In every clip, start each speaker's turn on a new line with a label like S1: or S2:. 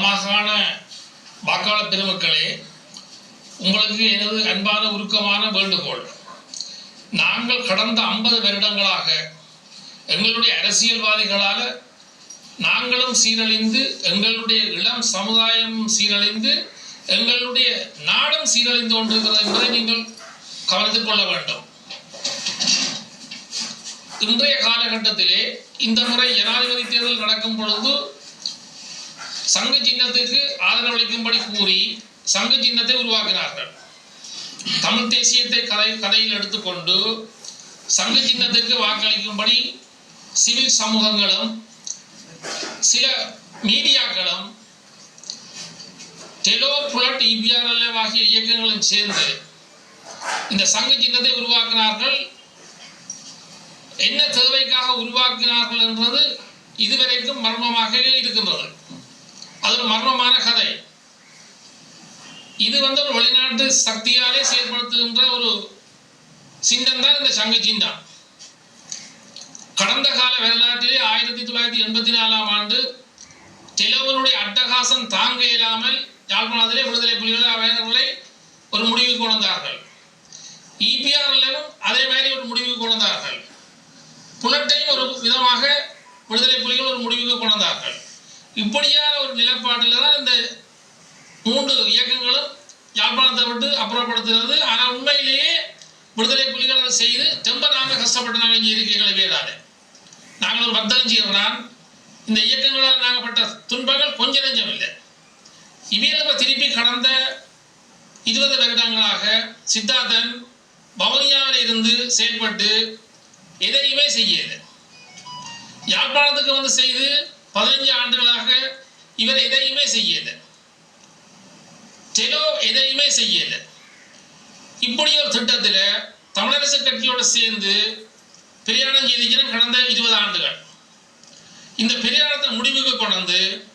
S1: வடமாகாண வாக்காள பெருமக்களே உங்களுக்கு எனது அன்பான உருக்கமான வேண்டுகோள். நாங்கள் கடந்த ஐம்பது வருடங்களாக எங்களுடைய அரசியல்வாதிகளால் நாங்களும் சீரழிந்து எங்களுடைய இளம் சமுதாயம் சீரழிந்து எங்களுடைய நாடும் சீரழிந்து கொண்டிருக்கிறது என்பதை நீங்கள் கவனித்துக் கொள்ள வேண்டும். இன்றைய காலகட்டத்திலே இந்த முறை ஜனாதிபதி தேர்தல் நடக்கும் பொழுது சங்க சின்னத்துக்கு ஆதரவளிக்கும்படி கூறி சங்க சின்னத்தை உருவாக்கினார்கள். தமிழ் தேசியத்தை கதை கதையில் எடுத்துக்கொண்டு சங்க சின்னத்துக்கு வாக்களிக்கும்படி சிவில் சமூகங்களும் சில மீடியாக்களும் டெலோ புலட் இபிஆர்எல் ஆகிய இயக்கங்களும் சேர்ந்து இந்த சங்க சின்னத்தை உருவாக்கினார்கள். என்ன தேவைக்காக உருவாக்கினார்கள் என்றது இதுவரைக்கும் மர்மமாகவே இருக்கின்றது. அது ஒரு மர்மமான கதை. இது வந்து ஒரு வெளிநாட்டு சக்தியாலே செயல்படுத்துகின்ற ஒரு சின்னம் தான் இந்த சங்க சின்னம். கடந்த கால வரலாற்றிலே ஆயிரத்தி தொள்ளாயிரத்தி எண்பத்தி நாலாம் ஆண்டு தெலுவனுடைய அட்டகாசம் தாங்க இயலாமல் யாழ்ப்பாணத்திலே விடுதலை புலிகள் அவர்களை ஒரு முடிவுக்கு கொண்டார்கள் வந்தார்கள். இபிஆர்எல்லும் அதே மாதிரி ஒரு முடிவுக்கு கொண்டார்கள் புலட்டையும் ஒரு விதமாக விடுதலை புலிகள் ஒரு முடிவுக்கு கொண்டு வந்தார்கள் இப்படியான ஒரு நிலைப்பாட்டில் தான் இந்த மூன்று இயக்கங்களும் யாழ்ப்பாணத்தை விட்டு அப்புறப்படுத்துகிறது. ஆனால் உண்மையிலேயே விடுதலை புலிகள் அதை செய்து ரொம்ப நாங்கள் கஷ்டப்பட்டு நாங்கள் இங்கே இருக்கைகளை வேறாது நாங்கள் ஒரு வர்த்தகம் இந்த இயக்கங்களால் நாங்கள் பட்ட துன்பங்கள் கொஞ்ச நெஞ்சம் இல்லை. இவையில் திருப்பி கடந்த இருபது வருடங்களாக சித்தார்த்தன் பவனியாவில் இருந்து செயல்பட்டு எதையுமே செய்யது யாழ்ப்பாணத்துக்கு வந்து செய்து பதினஞ்சு ஆண்டுகளாக இவர் எதையுமே செய்யல. டெலோ எதையுமே செய்யல. இப்படி ஒரு திட்டத்தில் தமிழரசு கட்சியோடு சேர்ந்து பிரயாணம் செய்திருக்கிறேன் கடந்த இருபது ஆண்டுகள். இந்த பிரயாணத்தை முடிவுக்கு கொண்டு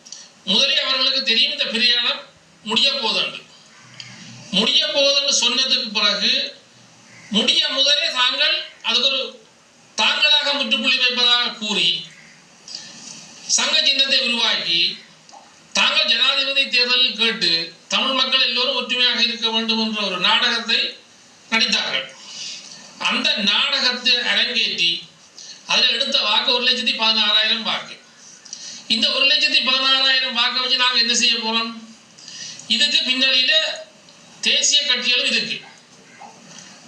S1: முதலே அவர்களுக்கு தெரியும் இந்த பிரயாணம் முடிய போதுண்டு. முடிய போதுன்னு சொன்னதுக்கு பிறகு முடிய முதலே தாங்கள் அதுக்கு ஒரு தாங்களாக முற்றுப்புள்ளி வைப்பதாக கூறி சங்க சின்னத்தை உருவாக்கி தாங்கள் ஜனாதிபதி தேர்தலில் கேட்டு தமிழ் மக்கள் எல்லோரும் ஒற்றுமையாக இருக்க வேண்டும் என்ற ஒரு நாடகத்தை நடித்தார்கள். அந்த நாடகத்தை அரங்கேற்றி அதில் எடுத்த வாக்கு ஒரு லட்சத்தி பதினாறாயிரம் வாக்கு. இந்த ஒரு லட்சத்தி பதினாறாயிரம் வாக்கை வச்சு நாங்கள் என்ன செய்ய போகிறோம் இதுக்கு பின்னணியில் தேசிய கட்சிகளும் இருக்கு.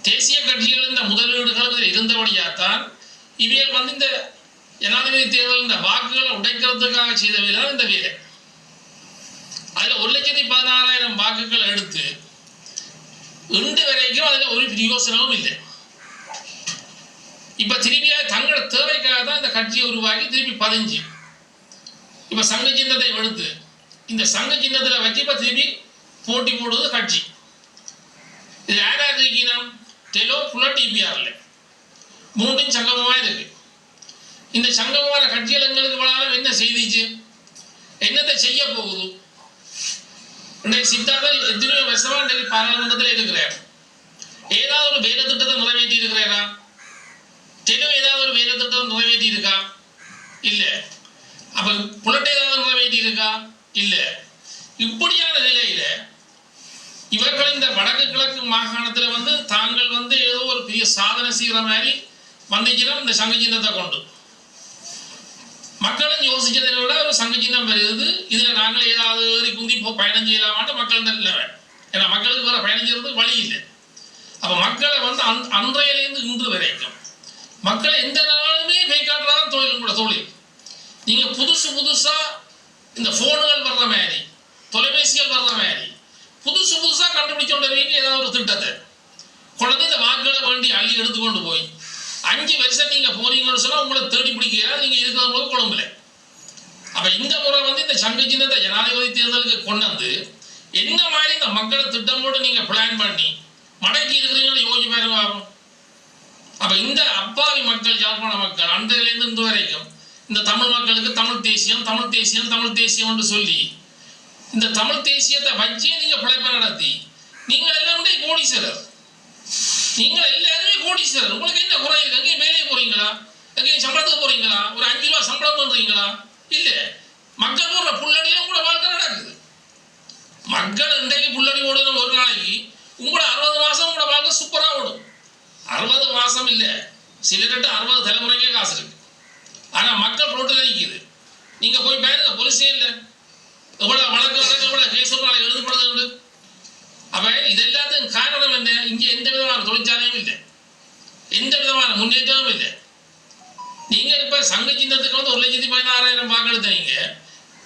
S1: தேசிய கட்சிகள் இந்த முதலீடுகளும் இதில் இருந்தபடியாத்தான் இவைகள் வந்து இந்த ஜனாதிபதி தேர்தல் இந்த வாக்குகளை உடைக்கிறதுக்காக செய்த வேலை தான் இந்த வேலை அதில் ஒரு லட்சத்தி பதினாறாயிரம் வாக்குகளை எடுத்து இன்று வரைக்கும் அதில் ஒரு பிரயோசனமும் இல்லை. இப்ப திருப்பியா தங்களோட தேவைக்காக தான் இந்த கட்சியை உருவாக்கி திருப்பி பதிஞ்சு. இப்ப சங்க சின்னத்தை எடுத்து இந்த சங்க சின்னத்துல வச்சு இப்ப திருப்பி போட்டி போடுவது கட்சி. இது யார் யார் டெலோ ஃபுல்லாக டிபிஆர்ல மூன்றும் சங்கமமா இருக்குது இந்த சங்கமான கட்சிகள் எங்களுக்கு இவ்வளவு என்ன செய்திச்சு? என்னத்தை செய்ய போகுது? இன்றைக்கு சித்தார்த்தன் எத்தனையோ வருஷமா இன்றைக்கு பாராளுமன்றத்தில் இருக்கிறார் ஏதாவது ஒரு வேலை திட்டத்தை நிறைவேற்றி இருக்கிறாரா தெலுங்கு ஏதாவது ஒரு வேலை திட்டம் நிறைவேற்றி இருக்கா இல்ல. அப்ப புலட்டை ஏதாவது நிறைவேற்றி இருக்கா இல்ல. இப்படியான நிலையில இவர்கள் இந்த வடக்கு கிழக்கு மாகாணத்துல வந்து தாங்கள் வந்து ஏதோ ஒரு பெரிய சாதனை செய்கிற மாதிரி வந்துச்சுன்னா இந்த சங்க சின்னத்தை கொண்டு. யோசிச்சதை விட ஒரு சங்க சின்னம் வருது இதில் நாங்கள் ஏதாவது ஏறி குந்தி போ பயணம் செய்யலாமான்னு மக்கள் இல்லை. ஏன்னா மக்களுக்கு வர பயணம் செய்யறதுக்கு வழி இல்லை. அப்போ மக்களை வந்து அந் அன்றையிலேருந்து இன்று வரைக்கும் மக்களை எந்த நாளுமே போய் காட்டுறதான் தொழில் கூட தொழில். நீங்க புதுசு புதுசா இந்த ஃபோனுகள் வர்ற மாதிரி தொலைபேசிகள் வர்ற மாதிரி புதுசு புதுசா கண்டுபிடிச்சு கொண்டிருக்கீங்க ஏதாவது ஒரு திட்டத்தை. குழந்தை இந்த வாக்குகளை வேண்டி அள்ளி எடுத்துக்கொண்டு போய் அஞ்சு வருஷம் நீங்க போனீங்கன்னு சொன்னா உங்களை தேடி பிடிக்கிறா நீங்க இருக்கிறவங்களுக்கு போது கொழும்புல. அப்ப இந்த முறை வந்து இந்த சங்க சின்னத்தை ஜனாதிபதி தேர்தலுக்கு கொண்டு வந்து என்ன மாதிரி இந்த மக்களை திட்டமோடு நீங்க பிளான் பண்ணி மடக்கி இருக்கிறீங்களோ யோசிச்சு பாருங்க ஆகும் அப்ப இந்த அப்பாவி மக்கள் யாழ்ப்பாண மக்கள் அன்றையிலிருந்து இன்று வரைக்கும் இந்த தமிழ் மக்களுக்கு தமிழ் தேசியம் தமிழ் தேசியம் தமிழ் தேசியம் என்று சொல்லி இந்த தமிழ் தேசியத்தை வச்சே நீங்க பிழைப்பை நடத்தி நீங்கள் எல்லாருமே கோடீஸ்வரர். நீங்கள் எல்லாருமே கோடீஸ்வரர். உங்களுக்கு என்ன குறை? இருக்கு எங்கேயும் மேலே போறீங்களா? எங்கேயும் சம்பளத்துக்கு போறீங்களா? ஒரு அஞ்சு ரூபா சம்பளம் பண்றீங்களா இல்லை. மக்கள் போடுற புள்ளடியே கூட வாழ்க்கை நடக்குது. மக்கள் இன்றைக்கு புள்ளடி ஓடுன ஒரு நாளைக்கு உங்களோட அறுபது மாதம் உங்களோட வாழ்க்கை சூப்பராக ஓடும். அறுபது மாசம் இல்ல. சிலர்கிட்ட அறுபது தலைமுறைக்கே காசு இருக்கு. ஆனால் மக்கள் ரோட்டில் நிற்கிது நீங்கள் போய் பாருங்க போலீஸே இல்லை. எவ்வளவு வழக்கு வழக்கு எவ்வளவு கேஸ் நாளை எழுதப்படுது உண்டு. அப்ப இது எல்லாத்துக்கும் காரணம் என்ன? இங்கே எந்த விதமான தொழிற்சாலையும் இல்லை. எந்த விதமான முன்னேற்றமும் இல்லை. நீங்கள் இப்போ சங்க சின்னத்துக்கு வந்து ஒரு லட்சத்தி பதினாறாயிரம் வாக்கு எடுத்தீங்க.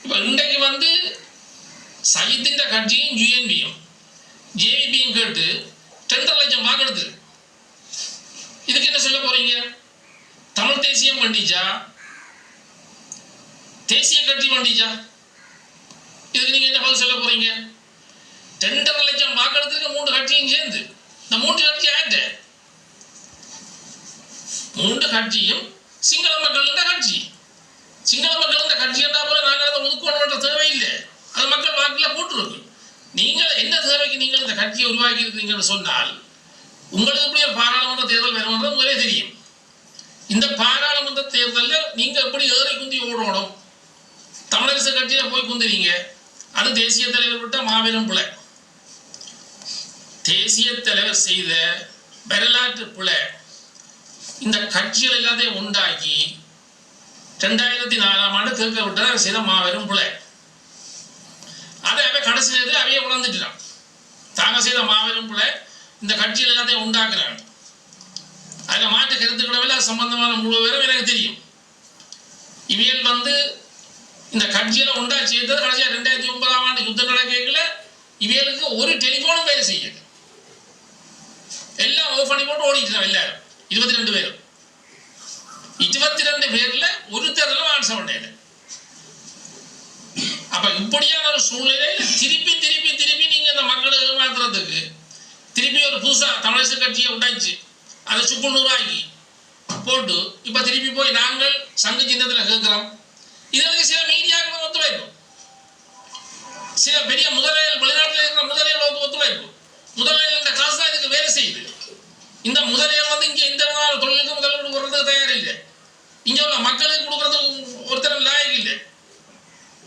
S1: இப்போ இன்றைக்கு வந்து சஜித்தின் கட்சியும் யூஎன்பியும் ஜேவிபியும் கேட்டு ரெண்டரை லட்சம் வாக்கெடுத்து இதுக்கு என்ன சொல்ல போறீங்க? தமிழ் தேசியம் வண்டிச்சா? தேசிய கட்சி வண்டிச்சா? இதுக்கு நீங்க என்ன பதில் சொல்ல போறீங்க? ரெண்டரை லட்சம் வாக்கெடுத்துக்கு மூன்று கட்சியும் சேர்ந்து. இந்த மூன்று கட்சி ஆயிட்டு. மூன்று கட்சியும் சிங்கள மக்கள் இந்த கட்சி. சிங்கள மக்கள் இந்த கட்சி என்றா போல நாங்கள் அதை ஒதுக்கணுன்ற தேவையில்லை அது மக்கள் வாக்கில் போட்டுருக்கு. நீங்கள் என்ன தேவைக்கு நீங்கள் இந்த கட்சியை உருவாக்கி இருக்கீங்கன்னு சொன்னால் உங்களுக்கு எப்படி ஒரு பாராளுமன்ற தேர்தல் வரும்ன்றது உங்களே தெரியும். இந்த பாராளுமன்ற தேர்தலில் நீங்கள் எப்படி ஏறி குந்தி ஓடணும்? தமிழரசு கட்சியில் போய் குந்துறீங்க அது தேசிய தலைவர் விட்ட மாபெரும் பிள்ளை தேசிய தலைவர் செய்த வரலாற்று பிழை. இந்த கட்சிகள் எல்லாத்தையும் உண்டாக்கி ரெண்டாயிரத்தி நாலாம் ஆண்டு கேட்க விட்டது சில மாபெரும் பிழை அதை அவன் கடைசி நேரத்தில் அவைய உணர்ந்துட்டான். தாங்க செய்த மாபெரும் பிழை இந்த கட்சிகள் எல்லாத்தையும் உண்டாக்குறாங்க அதில் மாற்று கருத்துக்களவில் அது சம்பந்தமான முழு பேரும் எனக்கு தெரியும். இவியல் வந்து இந்த கட்சியில் உண்டா செய்தது கடைசியாக ரெண்டாயிரத்தி ஒன்பதாம் ஆண்டு யுத்தம் நடக்கல இவியலுக்கு ஒரு டெலிஃபோனும் வேலை செய்யல. எல்லாம் ஓஃப் பண்ணி போட்டு ஓடிட்டு எல்லாரும். இருபத்தி ரெண்டு பேரும் இருபத்தி ரெண்டு பேர்ல ஒருத்தர்ல ஆன்சர் பண்ணல அப்ப இப்படியான ஒரு சூழ்நிலையில திருப்பி திருப்பி திருப்பி நீங்க இந்த மக்களை ஏமாத்துறதுக்கு திருப்பி ஒரு புதுசா தமிழரசு கட்சியை உடைச்சு அதை சுக்குநூறாக்கி போட்டு இப்ப திருப்பி போய் நாங்கள் சங்க சின்னத்துல கேட்கிறோம். இதற்கு சில மீடியாக்கள் ஒத்துழைப்பு. சில பெரிய முதலாளிகள் வெளிநாட்டில் இருக்கிற முதலாளிகள் ஒத்துழைப்பு. முதலாளிகள் இந்த காசு தான் இதுக்கு வேலை செய்யுது. இந்த முதலியர் வந்து இங்க இந்த விதமான தொழிலுக்கு முதலீடு கொடுக்கறதுக்கு தயாரில்லை. இங்கே உள்ள மக்களுக்கு கொடுக்கறது ஒருத்தர் லாயக்கு இல்லை.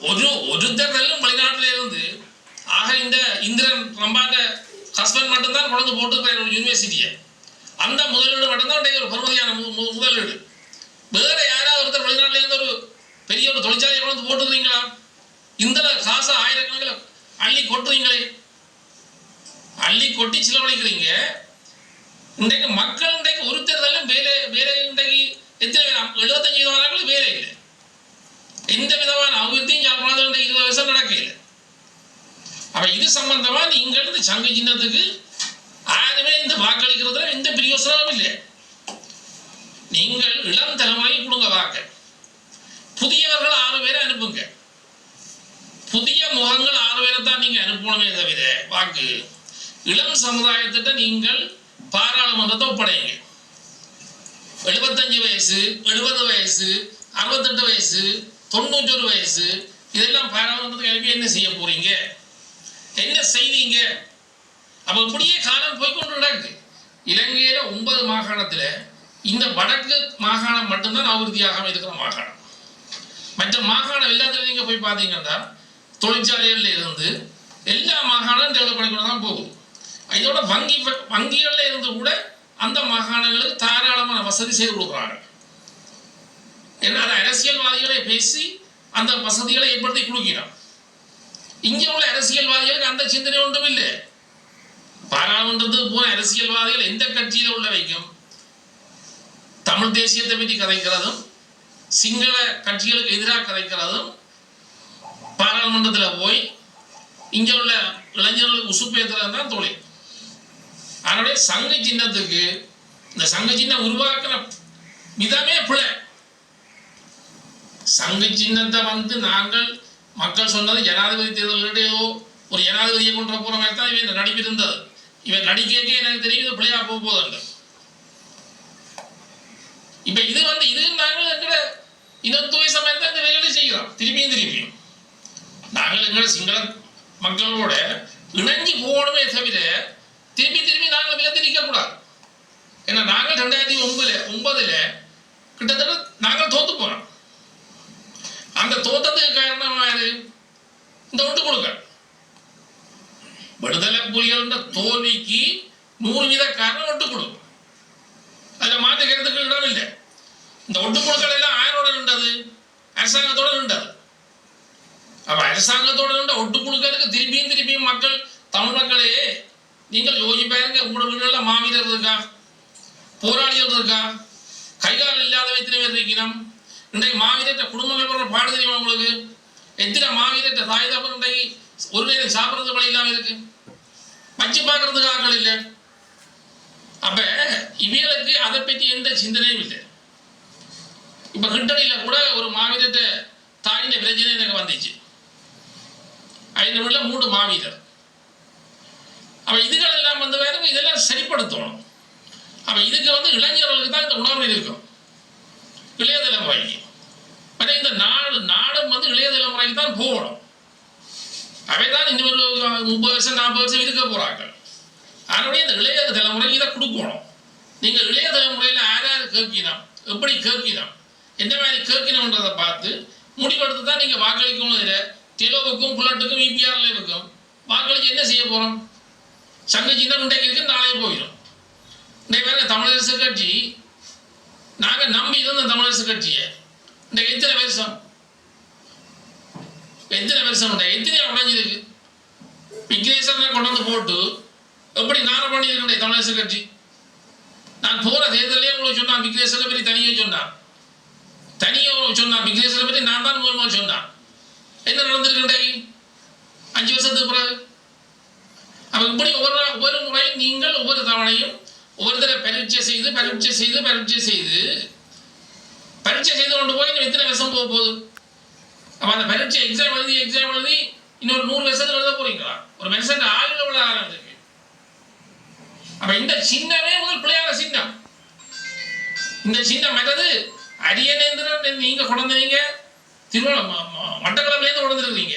S1: ஒரு ஒருத்தர் வெளிநாட்டில இருந்து ஆக இந்த இந்திரன் ரம்பாட்ட ஹஸ்பண்ட் மட்டும்தான் கொண்டு வந்து போட்டுருக்காரு ஒரு யூனிவர்சிட்டியை அந்த முதலீடு மட்டும்தான் ஒரு பெருமதியான முதலீடு. வேற யாராவது ஒருத்தர் வெளிநாட்டுல இருந்து ஒரு பெரிய ஒரு தொழிற்சாலையை கொண்டு போட்டுருக்கீங்களா இந்த காசை ஆயிரக்கணக்கில் அள்ளி கொட்டுறீங்களே. அள்ளி கொட்டி செலவழிக்கிறீங்க. இன்றைக்கு மக்கள் இன்றைக்கு ஒரு தேர்தலும் வேலை வேலை இன்றைக்கு எத்தனை பேர் எழுபத்தஞ்சு விதமானங்கள் வேலை இல்லை எந்த விதமான அபிவிருத்தியும் யாருனாலும் இன்றைக்கு இருபது வருஷம் நடக்கல அப்ப இது சம்பந்தமா நீங்கள் இந்த சங்க சின்னத்துக்கு யாருமே இந்த வாக்களிக்கிறதுல எந்த பிரயோசனமும் இல்லை. நீங்கள் இளம் தலைமுறை கொடுங்க வாக்கு புதியவர்கள் ஆறு பேரை அனுப்புங்க. புதிய முகங்கள் ஆறு பேரை தான் நீங்க அனுப்பணுமே தவிர வாக்கு. இளம் சமுதாயத்திட்ட நீங்கள் பாராளுமன்றத்தை ஒப்படைங்க. எழுபத்தஞ்சு வயசு எழுபது வயசு அறுபத்தெட்டு வயசு தொண்ணூற்றொரு வயசு இதெல்லாம் பாராளுமன்றத்துக்கு அனுப்பி என்ன செய்ய போறீங்க? செய்வீங்க அப்ப இப்படியே காலம் போய்க்கொண்டு கிடக்கு இலங்கையில ஒன்பது மாகாணத்துல இந்த வடக்கு மாகாணம் மட்டும்தான் அபிவிருத்தியாகாம இருக்கிற மாகாணம். மற்ற மாகாணம் எல்லாத்துல நீங்க போய் பார்த்தீங்கன்னா தொழிற்சாலைகள்ல இருந்து எல்லா மாகாணம் டெவலப் பண்ணிக்கொண்டு தான் போகுது இதோட வங்கி வங்கிகள்ல இருந்து கூட அந்த மாகாணங்களுக்கு தாராளமான வசதி செய்து கொடுக்குறாங்க. ஏன்னா அரசியல்வாதிகளை பேசி அந்த வசதிகளை ஏற்படுத்தி கொடுக்கிறான் இங்கே உள்ள அரசியல்வாதிகளுக்கு அந்த சிந்தனை ஒன்றும் இல்லை. பாராளுமன்றத்துக்கு போன அரசியல்வாதிகள் எந்த கட்சியில உள்ள வைக்கும்? தமிழ் தேசியத்தை பற்றி கதைக்கிறதும் சிங்கள கட்சிகளுக்கு எதிராக கதைக்கிறதும் பாராளுமன்றத்தில் போய் இங்கே உள்ள இளைஞர்களுக்கு உசுப்பேற்றுறது தான் தொழில். அதனுடைய சங்க சின்னத்துக்கு இந்த சங்க சின்னம் உருவாக்குற விதமே பிழை. சங்க சின்னத்தை வந்து நாங்கள் மக்கள் சொன்னது ஜனாதிபதி தேர்தல்களிடையோ ஒரு ஜனாதிபதியை கொண்டு போற மாதிரி தான் இவன் நடிப்பு இருந்தது. இவன் நடிக்கே எனக்கு தெரியும் இது பிள்ளையா போக போதுண்டு இப்ப இது வந்து இது நாங்கள் எங்கட இனத்துவை சமயத்தை இந்த வேலையை செய்கிறோம். திருப்பியும் திருப்பியும். நாங்கள் எங்கட சிங்கள மக்களோட இணைஞ்சு போகணுமே தவிர திருப்பி திருப்பி நாங்கள் விலத்து நிற்கக்கூடாது. ஏன்னா நாங்கள் ரெண்டாயிரத்தி ஒன்பதுல ஒன்பதுல கிட்டத்தட்ட நாங்கள் தோத்து போறோம் அந்த தோத்தத்துக்கு காரணம் யாரு? இந்த ஒட்டு கொடுக்க விடுதலை புலிகள தோல்விக்கு நூறு வீத காரணம் ஒட்டு கொடு. அதுல மாற்றுக்கிறதுக்கு இடம் இல்லை. இந்த ஒட்டு கொடுக்கல் எல்லாம் ஆயரோட நின்றது அரசாங்கத்தோட நின்றது. அப்ப அரசாங்கத்தோட நின்ற ஒட்டு கொடுக்கறதுக்கு திருப்பியும் திருப்பியும் மக்கள் தமிழ் மக்களே நீங்கள் யோசிப்பாருங்க உங்களோட வீடுகள்ல மாவீரர் இருக்கா? போராளிகள் இருக்கா? கைகால் இல்லாத எத்தனை பேர் இருக்கணும் இன்றைக்கு மாவீரற்ற குடும்பங்கள் போன்ற பாடு தெரியுமா உங்களுக்கு? எத்தனை மாவீரற்ற தாய் தப்பு இன்றைக்கு ஒரு நேரம் சாப்பிட்றது வழி இல்லாமல் இருக்கு? வச்சு பார்க்கறதுக்கு ஆட்கள் இல்லை. அப்ப இவங்களுக்கு அதை பற்றி எந்த சிந்தனையும் இல்லை. இப்ப கிட்டடியில கூட ஒரு மாவீரற்ற தாயின் பிரச்சனை எனக்கு வந்துச்சு. ஐந்து உள்ள மூணு மாவீரர். அப்ப இதுகள் எல்லாம் வந்து வேற இதெல்லாம் சரிப்படுத்தணும். அப்ப இதுக்கு வந்து இளைஞர்களுக்கு தான் இந்த உணர்வு இருக்கும். இளைய தலைமுறைக்கு. ஆனால் இந்த நாடு நாடும் வந்து இளைய தலைமுறைக்கு தான் போகணும். அவை தான் இன்னும் ஒரு முப்பது வருஷம் நாற்பது வருஷம் இருக்க போகிறாங்க அதனுடைய இந்த இளைய தலைமுறைக்கு இதை கொடுக்கணும். நீங்கள் இளைய தலைமுறையில் யார் யார் கேட்கணும் எப்படி கேட்கினோம்? எந்த மாதிரி கேட்கணுன்றதை பார்த்து முடிவெடுத்து தான் நீங்கள் வாக்களிக்கணும் இதில் தெலுவுக்கும் புல்லட்டுக்கும் இபிஆர்ல இருக்கும் வாக்களிச்சு என்ன செய்ய போகிறோம் சங்க சின்ன இன்றைக்கு இருக்கு நாளைக்கு போயிடும். இன்றைக்கு பாருங்க தமிழரசு கட்சி நாங்கள் நம்பி இருந்தோம் தமிழரசு கட்சியை இந்த எத்தனை வருஷம்? எத்தனை வருஷம் உண்டா? எத்தனை உடைஞ்சிருக்கு விக்னேஸ்வரனை கொண்டு வந்து போட்டு எப்படி நார பண்ணியிருக்கேன் தமிழரசு கட்சி? நான் போற தேர்தலே உங்களுக்கு சொன்னான் விக்னேஸ்வரனை பற்றி தனியே சொன்னான் தனியே சொன்னான் விக்னேஸ்வரனை பற்றி நான் தான் மூலமாக சொன்னான் என்ன நடந்திருக்கின்றே அஞ்சு வருஷத்துக்கு பிறகு? அப்போ இப்படி ஒவ்வொரு ஒவ்வொரு முறை நீங்கள் ஒவ்வொரு தவணையும் ஒவ்வொரு பரீட்சை செய்து பரீட்சை செய்து பரீட்சை செய்து பரீட்சை செய்து கொண்டு போய் இன்னும் எத்தனை வருஷம் போக போகுது? அப்போ அந்த பரீட்சை எக்ஸாம் எழுதி எக்ஸாம் எழுதி இன்னொரு நூறு வருஷத்துக்கு எழுத போறீங்களா? ஒரு மனுஷன் ஆயுள் எவ்வளவு ஆரம்பிச்சிருக்கு அப்ப இந்த சின்னமே முதல் பிள்ளையார சின்னம். இந்த சின்னம் மற்றது அரியநேந்திரன் நீங்க கொண்டீங்க திருவண்ண மட்டக்களப்பிலேருந்து கொண்டிருக்கிறீங்க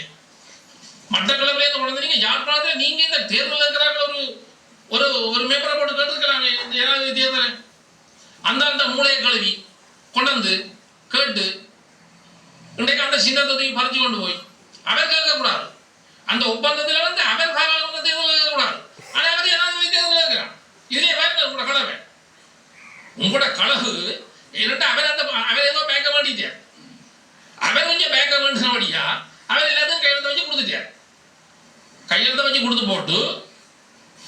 S1: மட்டக்களப்பிலேருந்து கொண்டிருந்தீங்க யாழ்ப்பாணத்தில் நீங்க இந்த தேர்தல் இருக்கிறாங்க ஒரு ஒரு ஒரு மெம்பரை போட்டு கேட்டுருக்கிறாங்க. ஏதாவது தேர்தல். அந்த அந்த மூளையை கழுவி. கொண்டு கேட்டு இன்றைக்கு அந்த சின்னத்தை தூக்கி பறிச்சு கொண்டு போய் அவர் கேட்கக்கூடாது. அந்த ஒப்பந்தத்தில் வந்து அவர் காலம் கேட்கக்கூடாது. ஆனால் அவர் ஏதாவது தேர்தல் கேட்கிறான் இதே பாருங்க உங்களோட கலவை? உங்களோட கலகு என்னட்டு அவர் அந்த அவர் ஏதோ பேக்க மாட்டிட்டார். அவர் கொஞ்சம் பேக்க வேண்டினபடியா அவர் எல்லாத்தையும் கையெழுத்த வச்சு கொடுத்துட்டார். கையெழுத்த வச்சு கொடுத்து போட்டு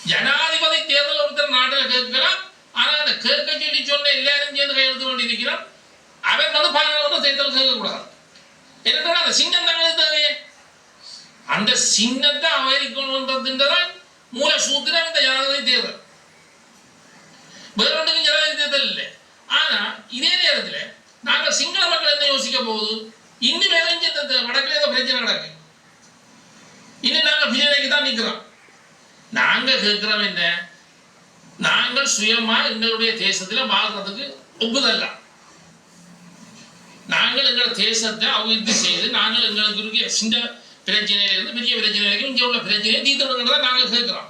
S1: ஜனாதிபதி தேர்தல் ஒருத்தர் நாட்டில் கேட்கிறான் ஆனால் அந்த கேட்க சொல்லி சொன்ன எல்லாரும் சேர்ந்து கையெழுத்து வேண்டி இருக்கிறான் அவன் வந்து பாராளுமன்ற தேர்தல் கேட்கக்கூடாது என்ன அந்த சிங்கம் தானே தேவையே. அந்த சிங்கத்தை அமெரிக்கணுன்றதுன்றதான் மூல சூத்திரம் இந்த ஜனாதிபதி தேர்தல் வேற ஒன்றுக்கும் ஜனாதிபதி தேர்தல் இல்லை. ஆனா இதே நேரத்தில் நாங்கள் சிங்கள மக்கள் என்ன யோசிக்க போகுது? இன்னும் விளைஞ்ச வடக்கில் ஏதோ பிரச்சனை நடக்கு இன்னும் நாங்கள் பிஜேபிக்கு தான் நிற்கிறோம். நாங்க கேட்கிறோம் என்ன? நாங்கள் சுயமா எங்களுடைய தேசத்துல வாழ்றதுக்கு ஒப்புதல்லாம் நாங்கள் எங்களை தேசத்தை அபிவிருத்தி செய்து நாங்கள் எங்களுக்கு இருக்க சின்ன பிரச்சனையிலிருந்து பெரிய பிரச்சனை வரைக்கும் இங்கே உள்ள பிரச்சனையை தீர்த்தணுங்கிறத நாங்கள் கேட்கிறோம்.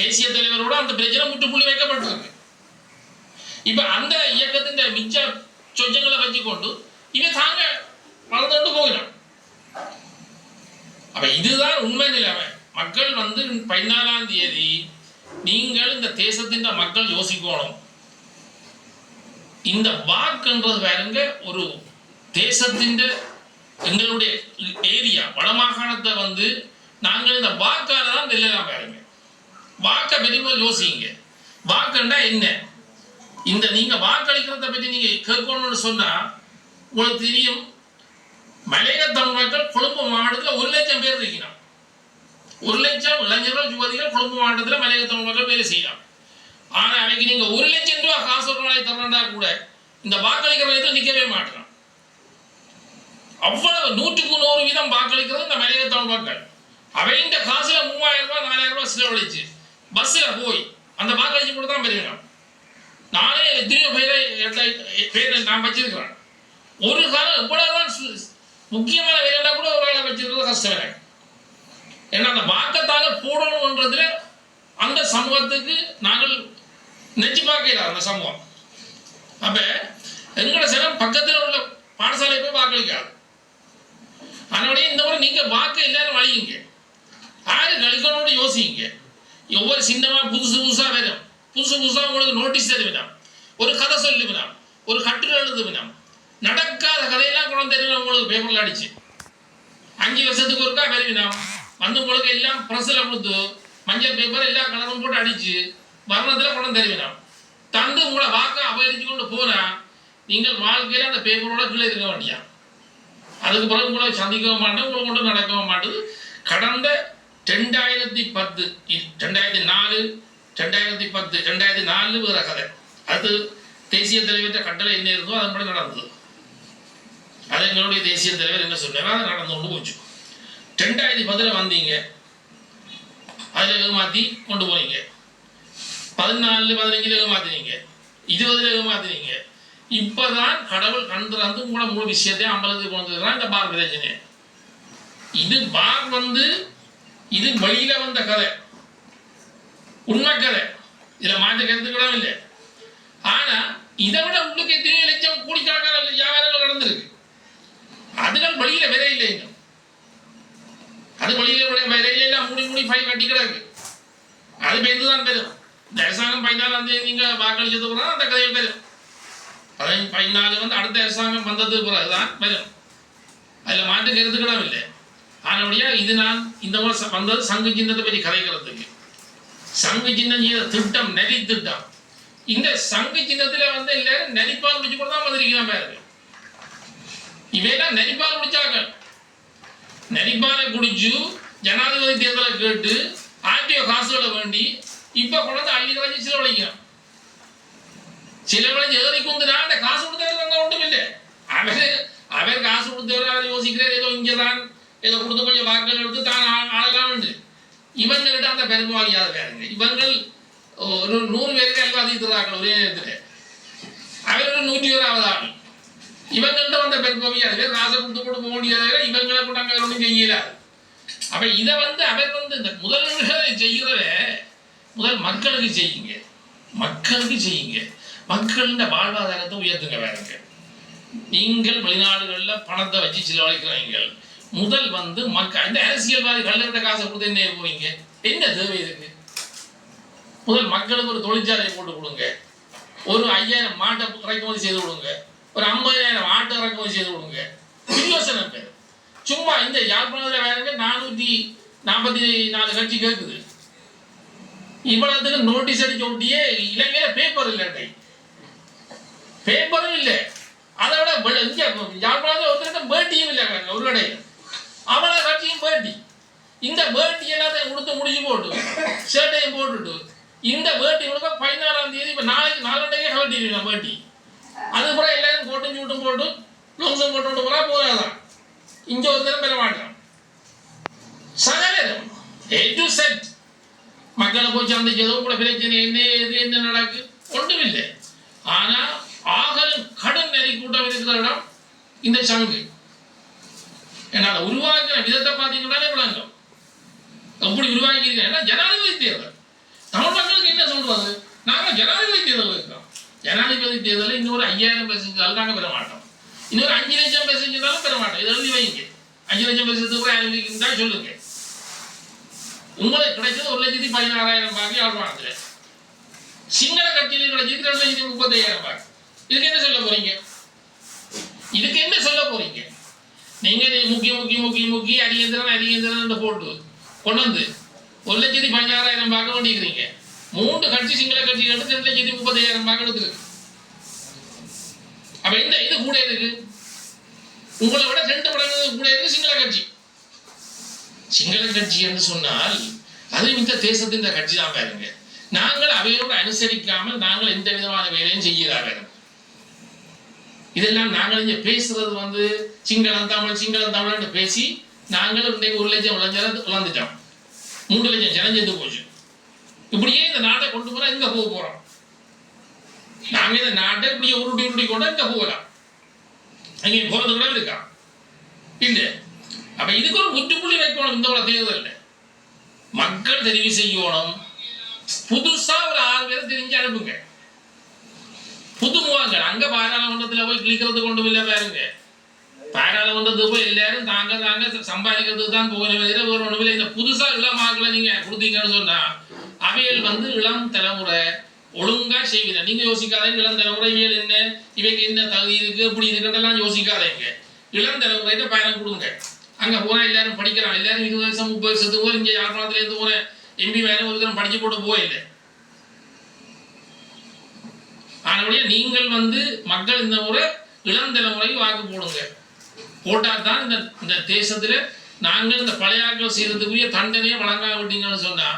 S1: தேசிய தலைவரோட அந்த பிரச்சனை முற்றுப்புள்ளி வைக்கப்பட்டிருக்கு. இப்ப அந்த இயக்கத்தின் மிச்ச சொச்சங்களை வச்சுக்கொண்டு இவன் தாங்க வளர்ந்துட்டு போகிறான். அப்ப இதுதான் உண்மை நிலைமை. மக்கள் வந்து பதினாலாம் தேதி நீங்கள் இந்த தேசத்தின் மக்கள் யோசிக்கணும். இந்த வாக்குன்றது பாருங்க ஒரு தேசத்தின் எங்களுடைய ஏரியா வடமாகாணத்தை வந்து நாங்கள் இந்த வாக்கால தான் வெல்லலாம் பாருங்க. வாக்கை பெரியவங்க யோசிங்க. வாக்குண்டா என்ன? இந்த நீங்க வாக்களிக்கிறத பற்றி நீங்க கேட்கணும்னு சொன்னா உங்களுக்கு தெரியும். மலையக தமிழ் மக்கள் கொழும்பு மாவட்டத்தில் ஒரு லட்சம் பேர் இருக்கிறான் ஒரு லட்சம் இளைஞர்கள் யுவதிகள் கொழும்பு மாவட்டத்தில் மலையக தமிழ் மக்கள் வேலை செய்யலாம் ஆனால் அவைக்கு நீங்க ஒரு லட்சம் ரூபாய் காசு கூட இந்த வாக்களிக்கிற மையத்தில் நிற்கவே மாட்டேறான். அவ்வளவு நூற்றுக்கு நூறு வீதம் வாக்களிக்கிறது இந்த மலையக தமிழ் மக்கள். அவை காசுல மூவாயிரம் ரூபாய் நாலாயிரம் ரூபாய் செலவழிச்சு பஸ்ல போய் அந்த வாக்களிச்சு கூட தான் பெறுகிறான் நானே எத்தனையோ பேரை பேரை நான் வச்சிருக்கிறேன். ஒரு காலம் எவ்வளவுதான் முக்கியமான வேலைனா கூட ஒரு வேலை வச்சிருக்கிறது கஷ்டம் எனக்கு. ஏன்னா அந்த வாக்கத்தால போடணுன்றதுல அந்த சமூகத்துக்கு நாங்கள் நெஞ்சு பார்க்கல அந்த சமூகம் அப்ப எங்களோட சிலம் பக்கத்தில் உள்ள பாடசாலை போய் வாக்களிக்காது அதனுடைய இந்த முறை நீங்க வாக்கு எல்லாரும் வழியுங்க ஒவ்வொரு சின்னமா புதுசு புதுசா வரும். புதுசு புதுசா உங்களுக்கு நோட்டீஸ் தருவினாம். ஒரு கதை சொல்லுவினாம். ஒரு கட்டுரை எழுதுவினா நடக்காத கதையெல்லாம் கொண்டு உங்களுக்கு பேப்பர்ல அடிச்சு. அஞ்சு வருஷத்துக்கு ஒருக்கா வருவினாம். வந்து உங்களுக்கு எல்லாம் ப்ரெஸ்ஸில் கொடுத்து மஞ்சள் பேப்பர் எல்லா கலரும் போட்டு அடிச்சு. மரணத்தில் கொண்டு தருவினாம் தந்து உங்களை வாக்க அபகரித்து கொண்டு போனா நீங்கள் வாழ்க்கையில அந்த பேப்பரோட கீழே இருக்க வேண்டியா? அதுக்கு பிறகு உங்களை சந்திக்கவும் மாட்டேன் உங்களை கொண்டு நடக்கவும் மாட்டேது கடந்த ரெண்டாயிரத்தி பத்து ரெண்டாயிரத்தி நாலு ரெண்டாயிரத்தி பத்து ரெண்டாயிரத்தி நாலு வேற கதை. அது தேசிய தலைவர் கட்டளை என்ன இருந்தோ அதன்படி நடந்தது. அது எங்களுடைய தேசிய தலைவர் என்ன சொன்னாரோ அது நடந்து கொண்டு போச்சு. ரெண்டாயிரத்தி பத்தில் வந்தீங்க. அதில் ஏமாற்றி கொண்டு போனீங்க. பதினாலு பதினஞ்சுல ஏமாத்தினீங்க இருபதுல ஏமாத்தினீங்க இப்பதான் கடவுள் கண்டுறாந்து திறந்து மூணு முழு விஷயத்தையும் அம்பலத்துக்கு கொண்டு இந்த பார் பிரச்சனை இது பார் வந்து இது வெளியில வந்த கதை. உண்மை கதை. இதுல மாற்று கருத்துக்களும் இல்லை. ஆனா இதை விட உள்ளுக்கு எத்தனையோ லட்சம் கூடிக்கணக்கான வியாபாரங்கள் நடந்திருக்கு. அதுகள் வெளியில விதை இல்லை இன்னும். அது வெளியில விதையில எல்லாம் மூடி மூடி ஃபைல் கட்டி கிடக்கு. அது பேருந்து தான் பெரும். அரசாங்கம் பதினாலாம் தேதி நீங்க வாக்களிச்சது பிறகு அந்த கதையில் பெரும் பதினஞ்சு பதினாலு வந்து அடுத்த அரசாங்கம் வந்தது பிறகுதான் வரும். அதில் மாற்று கருத்துக்கிடம் இல்லை. ஆனபடியா இது நான் இந்த வருஷம் வந்தது சங்கு சின்னத்தை பற்றி கதைக்கிறதுக்கு. சங்கு சின்னம் செய்த திட்டம் நெறி திட்டம். இந்த சங்கு சின்னத்துல வந்து எல்லாரும் நெறிப்பால் குடிச்சு கூட தான் வந்திருக்கிற மாதிரி இருக்கு இவையெல்லாம் நெறிப்பால் குடிச்சாங்க நெறிப்பாலை குடிச்சு ஜனாதிபதி தேர்தலை கேட்டு ஆர்டிஓ காசுகளை வேண்டி இப்ப கொண்டாந்து அள்ளி கலைஞ்சு செலவழிக்கிறான் செலவழிஞ்சு ஏறி குந்துனா காசு கொடுத்தவர் அங்க ஒன்றும் இல்லை அவர் அவர் காசு கொடுத்தவர் அவர் யோசிக்கிறார் ஏதோ இங்கதான் ஏதோ கொடுத்து கொஞ்சம் வாக்கள் எடுத்து தான் ஆளலாம் உண்டு இவங்கள்ட்ட அந்த பெருமை வாங்கியாத பேருங்க இவங்கள் ஒரு நூறு பேருக்கு அல்வாதிக்கிறார்கள் ஒரே நேரத்தில் அவர் ஒரு நூற்றி ஓராவது ஆள் இவங்கள்ட்ட வந்த பெருமையார் பேர் காசை கொடுத்து போட்டு போக முடியாத இவங்களை கூட அங்கே ஒன்றும் செய்யலாது அப்ப இதை வந்து அவர் வந்து இந்த முதல்வர்களை செய்கிறத முதல் மக்களுக்கு செய்யுங்க. மக்களுக்கு செய்யுங்க. மக்களின் வாழ்வாதாரத்தை உயர்த்துங்க வேறுங்க. நீங்கள் வெளிநாடுகளில் பணத்தை வச்சு செலவழிக்கிறீங்க முதல் வந்து மக்கள் இந்த அரசியல்வாதி கல்லறிந்த காசை கொடுத்து என்ன போவீங்க என்ன தேவை இருக்கு முதல் மக்களுக்கு ஒரு தொழிற்சாலை போட்டு கொடுங்க. ஒரு ஐயாயிரம் மாட்டை இறக்குமதி செய்து கொடுங்க. ஒரு ஐம்பதாயிரம் ஆட்டை இறக்குமதி செய்து கொடுங்க. யோசனை பேர் சும்மா இந்த யாழ்ப்பாணத்தில் வேறுங்க நானூற்றி நாற்பத்தி நாலு கட்சி கேட்குது இவ்வளவுக்கு நோட்டீஸ் அடிச்சு ஒட்டியே இலங்கையில பேப்பர் இல்லை பேப்பரும் இல்லை. அதை விட யாழ்ப்பாணத்தில் ஒருத்தர் பேட்டியும் இல்லை பாருங்க, ஒரு கடையில் அவளை கட்சியும் பேட்டி இந்த பேட்டி எல்லாத்தையும் கொடுத்து முடிச்சு போட்டு சேட்டையும் போட்டுட்டு இந்த பேட்டி கொடுக்க பதினாலாம் தேதி இப்போ நாளைக்கு நாலண்டையே கலட்டிடுவீங்க பேட்டி அதுக்கப்புறம் எல்லாரும் போட்டும் சூட்டும் போட்டு லொங்ஸும் போட்டு விட்டு போறா போறாதான் இங்கே ஒருத்தரும் பெற மாட்டான் சகலம் ஏ டு செட் மக்களை போய் சந்திச்சதோ கூட பிரச்சனை என்ன இது என்ன நடக்கு? ஒன்றுமில்லை. ஆனா ஆகலும் கடும் நெறி கூட்டம் இருக்கிற இடம் இந்த சங்கு. என்னால் அதை உருவாக்குற விதத்தை பார்த்தீங்கன்னாலே விளங்கும். எப்படி உருவாக்கி ஏன்னா ஜனாதிபதி தேர்தல். தமிழ் மக்களுக்கு என்ன சொல்றது? நாங்க ஜனாதிபதி தேர்தல் இருக்கிறோம் ஜனாதிபதி தேர்தலில் இன்னொரு ஐயாயிரம் பேர் நாங்கள் பெற மாட்டோம். இன்னொரு அஞ்சு லட்சம் பேர் பெற மாட்டோம். இதை எழுதி வைங்க. அஞ்சு லட்சம் பேசுறதுக்கு ஆரம்பிக்கிறதா கூட சொல்லுங்க. உங்களுக்கு கிடைச்சது ஒரு லட்சத்தி பதினாறாயிரம் பாக்கி யாழ்ப்பாணத்தில் சிங்கள கட்சியில் கிடைச்சது ரெண்டு லட்சத்தி முப்பத்தையாயிரம் பாக்கி. இதுக்கு என்ன சொல்ல போறீங்க? இதுக்கு என்ன சொல்ல போறீங்க? நீங்க முக்கிய முக்கிய முக்கிய முக்கி அரியந்திரன் அரியந்திரன் போட்டு கொண்டு வந்து ஒரு லட்சத்தி பதினாறாயிரம் பார்க்க வேண்டியிருக்கிறீங்க. மூன்று கட்சி சிங்கள கட்சி எடுத்து ரெண்டு லட்சத்தி முப்பத்தையாயிரம் பார்க்க எடுத்துருக்கு. அப்ப இந்த இது கூட இருக்கு உங்களை விட ரெண்டு மடங்கு கூட இருக்கு சிங்கள கட்சி? சிங்கள கட்சி என்று சொன்னால் அது இந்த தேசத்தின் இந்த கட்சி தான் பாருங்க. நாங்கள் அவையோடு அனுசரிக்காமல் நாங்கள் எந்த விதமான வேலையும் செய்கிறார்கள் இதெல்லாம் நாங்கள் இங்க பேசுறது வந்து சிங்களம் தமிழ் சிங்களம் தமிழ்னு பேசி நாங்கள் இன்றைக்கு ஒரு லட்சம் இளைஞர் இழந்துட்டோம் மூன்று லட்சம் ஜனம் செத்து போச்சு. இப்படியே இந்த நாட்டை கொண்டு போனால் எங்கே போக போறோம்? நாங்க இந்த நாட்டை இப்படியே உருட்டி உருட்டி கொண்டு எங்க போகலாம் அங்கே போகிறது கூட இருக்கா? இல்லை. அப்ப இதுக்கு ஒரு முற்றுப்புள்ளி வைக்கணும் இந்த ஒரு தேர்தல்ல மக்கள் தெரிவு செய்யணும். புதுசா ஒரு ஆறு பேரை தெரிஞ்சு அனுப்புங்க. புது முகங்கள் அங்க பாராளுமன்றத்துல போய் கிளிக்கிறது கொண்டு இல்ல பாருங்க. பாராளுமன்றத்துக்கு போய் எல்லாரும் தாங்க தாங்க சம்பாதிக்கிறதுக்கு தான் போகணும் வேற ஒன்றும் இல்லை. இந்த புதுசா இளம் இளமாக்களை நீங்க கொடுத்தீங்கன்னு சொன்னா அவைகள் வந்து இளம் தலைமுறை ஒழுங்கா செய்வீங்க நீங்க யோசிக்காதீங்க இளம் தலைமுறை இவைகள் என்ன? இவைக்கு என்ன தகுதி இருக்கு? எப்படி இருக்குன்றதெல்லாம் யோசிக்காதீங்க. இளம் தலைமுறைகிட்ட பயணம் கொடுங்க. அங்க போனா எல்லாரும் படிக்கிறான் எல்லாரும் இருபது வருஷம் முப்பது வருஷத்துக்கு போய் இங்க யாழ்ப்பாணத்துல இருந்து போற எம்பி வேற ஒரு தரம் படிச்சு போட்டு போயில்லை ஆனபடியா நீங்கள் வந்து மக்கள் இந்த முறை இளம் தலைமுறைக்கு வாக்கு போடுங்க. போட்டால் தான் இந்த இந்த தேசத்துல நாங்கள் இந்த பழையாக்கள் செய்யறதுக்குரிய தண்டனையை வழங்காக விட்டீங்கன்னு சொன்னா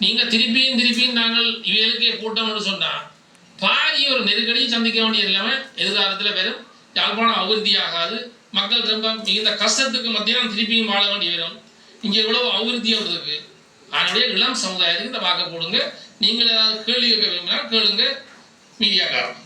S1: நீங்க திருப்பியும் திருப்பியும் நாங்கள் இவர்களுக்கே கூட்டம்னு சொன்னா பாரிய ஒரு நெருக்கடியும் சந்திக்க வேண்டிய இல்லாம எதிர்காலத்துல வெறும் யாழ்ப்பாணம் அபிவிருத்தி ஆகாது மக்கள் ரொம்ப மிகுந்த கஷ்டத்துக்கு மத்தியம் திருப்பியும் வாழ வேண்டி வரும் இங்க இவ்வளவு அபிவிருத்தியும் இருக்கு. அதனுடைய இளம் சமுதாயத்துக்கு இந்த வாக்க போடுங்க. நீங்கள் ஏதாவது கேள்வி கேட்க விரும்பினா கேளுங்க. மீடியாக்காரன்